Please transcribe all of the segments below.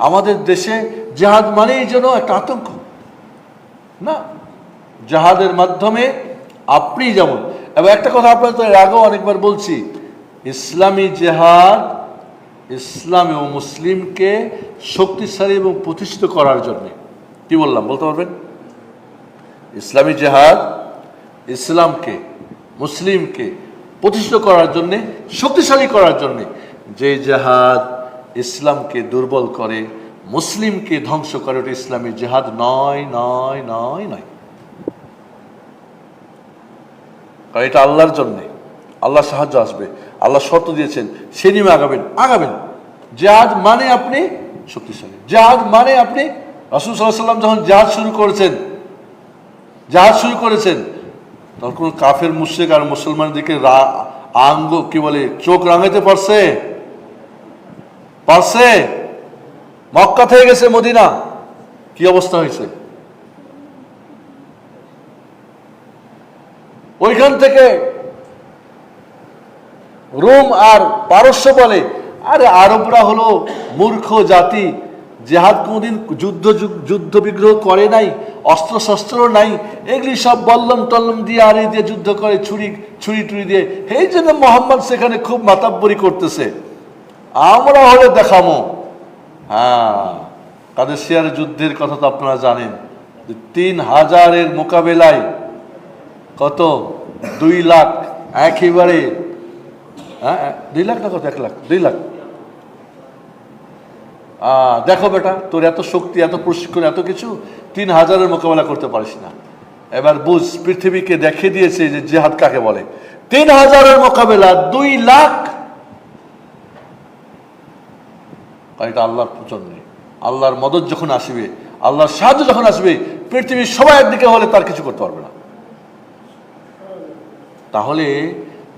আমাদের দেশে জেহাদ মানেই যেন একটা আতঙ্ক। না, জাহাদের মাধ্যমে আপনি যেমন, এবং একটা কথা আপনার তো আগেও অনেকবার বলছি, ইসলামী জেহাদ ইসলাম এবং মুসলিমকে শক্তিশালী এবং প্রতিষ্ঠিত করার জন্য। কি বললাম, বলতে পারবেন? ইসলামী জেহাদ ইসলামকে, মুসলিমকে প্রতিষ্ঠিত করার জন্যে, শক্তিশালী করার জন্যে, যে জেহাদ ইসলামকে দুর্বল করে, মুসলিমকে ধ্বংস করে, ওটা ইসলামী জেহাদ নয় নয় নয় নয়। কারণ এটা আল্লাহর জন্যে। আল্লাহ সাহায্য আসবে। আল্লাহ শর্ত দিয়েছেন সে নিয়মে আগাবেন আগাবেন। জাহাজ মানে আপনি শক্তিশালী। জাহাজ মানে আপনি রাসুল সাল্লাহ সাল্লাম যখন জাহাজ শুরু করেছেন জাহাজ শুরু করেছেন, তখন কোনো কাফের মুশ্রিক আর মুসলমানদেরকে আঙ্গ কি বলে, চোখ রাঙাতে পারছে? পারছে? মক্কা থেকে গেছে মদিনা। কি অবস্থা হয়েছে? ওইখান থেকে রোম আর পারস্য বলে, আরে আরবরা হলো মূর্খ জাতি, জেহাদ কোনদিন যুদ্ধ যুদ্ধ বিগ্রহ করে নাই অস্ত্র শস্ত্র নাই, এগুলি সব বল্লম টল্লম দিয়ে আর দিয়ে যুদ্ধ করে, ছুরি ছুরি টুরি দিয়ে। এই জন্য মোহাম্মদ সেখানে খুব মাতাব্বরি করতেছে। আমরা হলে দেখামো। হ্যাঁ তাদের শেয়ার যুদ্ধের কথা তো আপনারা জানেন তিন হাজারের মোকাবেলায় কত? দুই লাখ, একেবারে হ্যাঁ দুই লাখ না কত? এক লাখ, দুই লাখ। দেখো বেটা, তোর এত শক্তি, এত প্রশিক্ষণ, এত কিছু, তিন হাজারের মোকাবেলা করতে পারিস না। এবার বুঝ, পৃথিবীকে দেখে দিয়েছে যে জেহাদ কাকে বলে। তিন হাজারের মোকাবেলা, দুই লাখ আর এটা আল্লাহর জন্য। আল্লাহর মদত যখন আসবে, আল্লাহর সাহায্য যখন আসবে, পৃথিবীর সবাই একদিকে হলে তার কিছু করতে পারবে না। তাহলে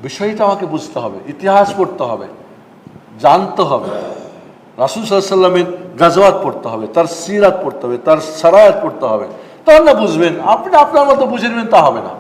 বিষয়টা আমাকে বুঝতে হবে, ইতিহাস পড়তে হবে, জানতে হবে। রাসুল সাল্লামের গাজওয়াত পড়তে হবে, তার সিরাত পড়তে হবে, তার সারায়াত পড়তে হবে। তখন না বুঝবেন, আপনি আপনার মতো বুঝে নেবেন তা হবে না।